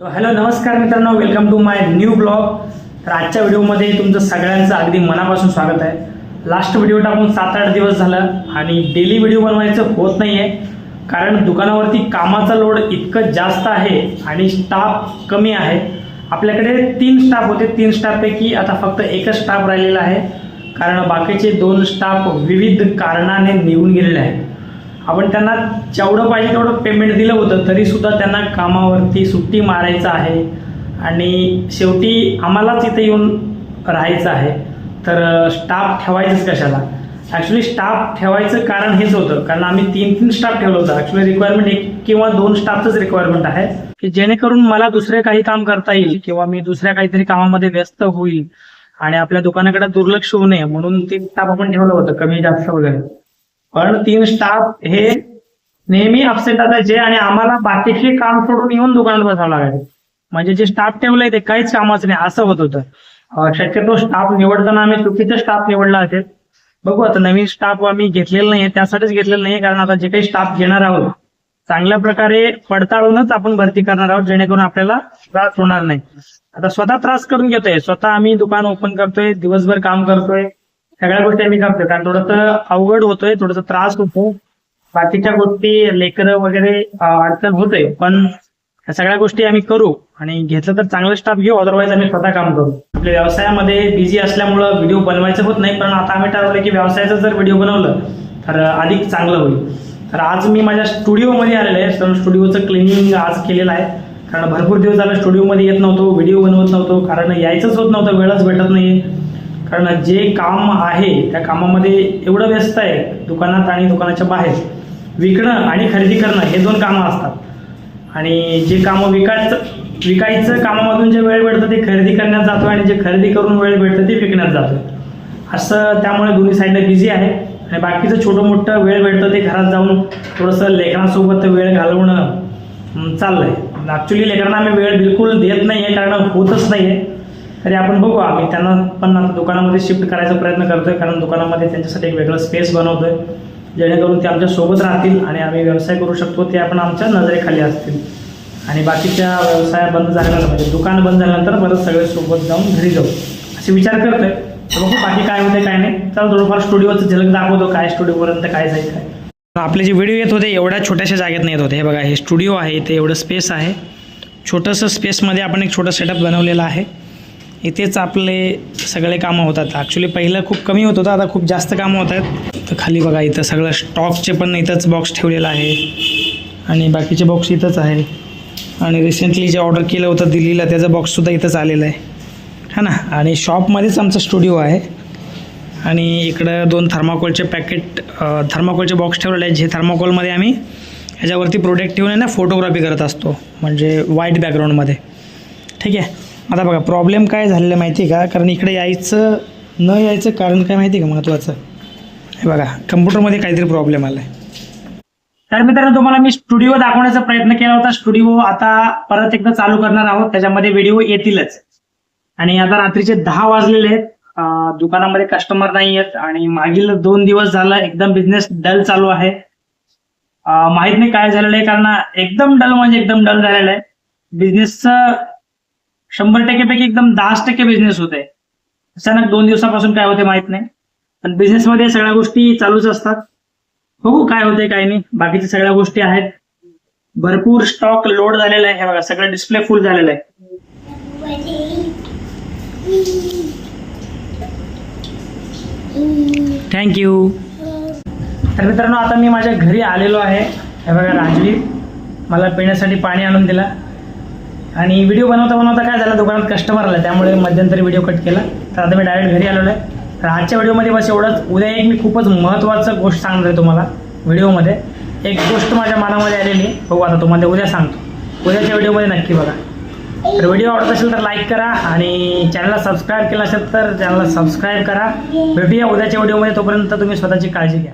Hello नमस्कार मित्रांनो welcome to my new blog तर आजच्या व्हिडिओमध्ये तुमचं सगळ्यांचं अगदी मनापासून स्वागत आहे. लास्ट व्हिडिओ टाकून सात आठ दिवस झालं आणि डेली व्हिडिओ बनवायचं होत नाही आहे कारण दुकानावरती कामाचा लोड इतकं जास्त आहे आणि स्टाफ कमी आहे. आपल्याकडे तीन स्टाफ होते. तीन स्टाफपैकी आता फक्त एकच स्टाफ राहिलेला आहे. कारण बाकीचे दोन स्टाफ विविध कारणाने निघून गेलेले आहेत. आपण त्यांना जेवढं पाहिजे तेवढं पेमेंट दिलं होतं तरीसुद्धा त्यांना कामावरती सुट्टी मारायचं आहे. आणि शेवटी आम्हालाच इथे येऊन राहायचं आहे. तर स्टाफ ठेवायचंच कशाला? ॲक्च्युली स्टाफ ठेवायचं कारण हेच होतं. कारण आम्ही तीन तीन स्टाफ ठेवलं होतं. ॲक्च्युली रिक्वायरमेंट एक किंवा दोन स्टाफचंच रिक्वायरमेंट आहे. की जेणेकरून मला दुसरे काही काम करता येईल किंवा मी दुसऱ्या काहीतरी कामामध्ये व्यस्त होईल आणि आपल्या दुकानाकडे दुर्लक्ष होऊ नये म्हणून तीन स्टाफ आपण ठेवलं होतं कमी जास्त वगैरे. पण तीन स्टाफ हे नेहमी अपसेट असायचे आणि आम्हाला बाकीचे काम सोडून येऊन दुकानात बसावं लागायचं म्हणजे जे स्टाफ ठेवलंय ते काहीच कामाचं नाही. असं होत होतं. शक्यतो स्टाफ निवडताना आम्ही चुकीचा स्टाफ निवडला असेल. बघू आता नवीन स्टाफ आम्ही घेतलेला नाहीये. त्यासाठीच घेतलेलं नाही कारण आता जे काही स्टाफ घेणार आहोत चांगल्या प्रकारे पडताळूनच आपण भरती करणार आहोत. जेणेकरून आपल्याला त्रास होणार नाही. आता स्वतः त्रास करून घेतोय. स्वतः आम्ही दुकान ओपन करतोय. दिवसभर काम करतोय. सगळ्या गोष्टी आम्ही करतोय. कारण थोडंसं अवघड होतोय थोडस त्रास होतो. बाकीच्या गोष्टी लेकर वगैरे अडचण होते पण सगळ्या गोष्टी आम्ही करू आणि घेतलं तर चांगलं स्टाफ घेऊ. अदरवाईज आम्ही स्वतः काम करू. आपल्या व्यवसायामध्ये बिझी असल्यामुळं व्हिडिओ बनवायचं होत नाही. पण आता आम्ही ठरवलं की व्यवसायाचं जर व्हिडिओ बनवलं तर अधिक चांगलं होईल. तर आज मी माझ्या स्टुडिओमध्ये आलेलो आहे. तर स्टुडिओचं क्लिनिंग आज केलेलं आहे. कारण भरपूर दिवस झालं स्टुडिओमध्ये येत नव्हतो व्हिडिओ बनवत नव्हतो. कारण यायचंच होत नव्हतं. वेळच भेटत नाही कारण जे काम आहे त्या कामामध्ये एवढं व्यस्त आहे दुकानात आणि दुकानाच्या बाहेर विकणं आणि खरेदी करणं हे दोन कामं असतात. आणि जे कामं विकायचं विकायचं कामामधून जे वेळ भेटतं ते खरेदी करण्यात जातो आणि जे खरेदी करून वेळ भेटतं ते विकण्यात जातं असं त्यामुळे दोन्ही साईडला बिझी आहे. आणि बाकीचं छोटं मोठं वेळ भेटतं ते घरात जाऊन थोडंसं लेकरांसोबत वेळ घालवणं चाललं चाललंय. ॲक्च्युली लेकरांना आम्ही वेळ बिलकुल देत नाही आहे कारण होतच नाही आहे तरी आपण बघू आम्ही त्यांना पण आता दुकानामध्ये शिफ्ट करायचा प्रयत्न करतोय कारण दुकानामध्ये त्यांच्यासाठी एक वेगळं स्पेस बनवतोय. जेणेकरून ते आमच्यासोबत राहतील आणि आम्ही व्यवसाय करू शकतो ते आपण आमच्या नजरेखाली असतील. आणि बाकीच्या व्यवसाय बंद झाल्यानंतर म्हणजे दुकान बंद झाल्यानंतर परत सगळे सोबत जाऊन घरी जाऊ. असे विचार करतोय. तर बघू बाकी काय होते काय नाही. चला थोडंफार स्टुडिओचं झलक दाखवतो काय स्टुडिओपर्यंत काय जाईल काय. आपले जे व्हिडिओ येत होते एवढ्या छोट्याशा जागेत नाही येत होते. हे बघा हे स्टुडिओ आहे इथे एवढं स्पेस आहे. छोटंसं स्पेसमध्ये आपण एक छोटं सेटअप बनवलेलं आहे. इथेच आपले सगळे कामं होतात. ॲक्च्युली पहिलं खूप कमी होत होतं आता खूप जास्त कामं होत आहेत. तर खाली बघा इथं सगळं स्टॉकचे पण इथंच बॉक्स ठेवलेला आहे. आणि बाकीचे बॉक्स इथंच आहे. आणि रिसेंटली जे ऑर्डर केलं होतं दिल्लीला त्याचं बॉक्ससुद्धा इथंच आलेलं आहे. है ना? आणि शॉपमध्येच आमचा स्टुडिओ आहे. आणि इकडं दोन थर्माकोलचे पॅकेट थर्माकोलचे बॉक्स ठेवलेले आहेत. जे थर्माकोलमध्ये आम्ही ह्याच्यावरती प्रोडक्ट ठेवून आहे ना फोटोग्राफी करत असतो. म्हणजे व्हाईट बॅकग्राऊंडमध्ये ठीक आहे? आता बघा प्रॉब्लेम काय झालेलं आहे माहिती आहे का? कारण इकडे यायचं न यायचं कारण काय माहिती आहे का महत्त्वाचं हे बघा कम्प्युटरमध्ये काहीतरी प्रॉब्लेम आला आहे तर मित्रांनो तुम्हाला मी स्टुडिओ दाखवण्याचा प्रयत्न केला होता. स्टुडिओ आता परत एकदा चालू करणार आहोत. त्याच्यामध्ये व्हिडिओ येतीलच. आणि आता रात्रीचे दहा वाजलेले आहेत. दुकानामध्ये कस्टमर नाही आहेत. आणि मागील दोन दिवस झालं एकदम बिझनेस डल चालू आहे. माहीत माहीत नाही काय झालेलं आहे. कारण एकदम डल म्हणजे एकदम डल झालेलं आहे. बिझनेसचं शंभर टक्केपैकी एकदम दहाच टक्के बिझनेस होते. अचानक दोन दिवसापासून काय होते माहीत नाही. पण बिझनेसमध्ये सगळ्या गोष्टी चालूच असतात. बघू काय होते काय नाही. बाकीच्या सगळ्या गोष्टी आहेत. भरपूर स्टॉक लोड झालेला आहे. हे बघा सगळं डिस्प्ले फुल झालेलं आहे. थँक्यू तर मित्रांनो आता मी माझ्या घरी आलेलो आहे. हे बघा राजवीर. मला पिण्यासाठी पाणी आणून दिला. आणि व्हिडिओ बनवता बनवता काय झालं? दुकानात कस्टमर आला. त्यामुळे मध्यंतरी व्हिडिओ कट केला. तर आता मी डायरेक्ट घरी आलेलो आहे. तर आजच्या व्हिडिओमध्ये बस एवढंच. उद्या एक मी खूपच महत्त्वाचं गोष्ट सांगणार आहे तुम्हाला व्हिडिओमध्ये एक गोष्ट माझ्या मनामध्ये आलेली आहे. बघू आता तुम्हाला उद्या सांगतो. उद्याच्या व्हिडिओमध्ये नक्की बघा. तर व्हिडिओ आवडत असेल तर लाईक करा आणि चॅनलला सबस्क्राईब केलं असेल तर चॅनलला सबस्क्राईब करा. भेटूया उद्याच्या व्हिडिओमध्ये तोपर्यंत तुम्ही स्वतःची काळजी घ्या.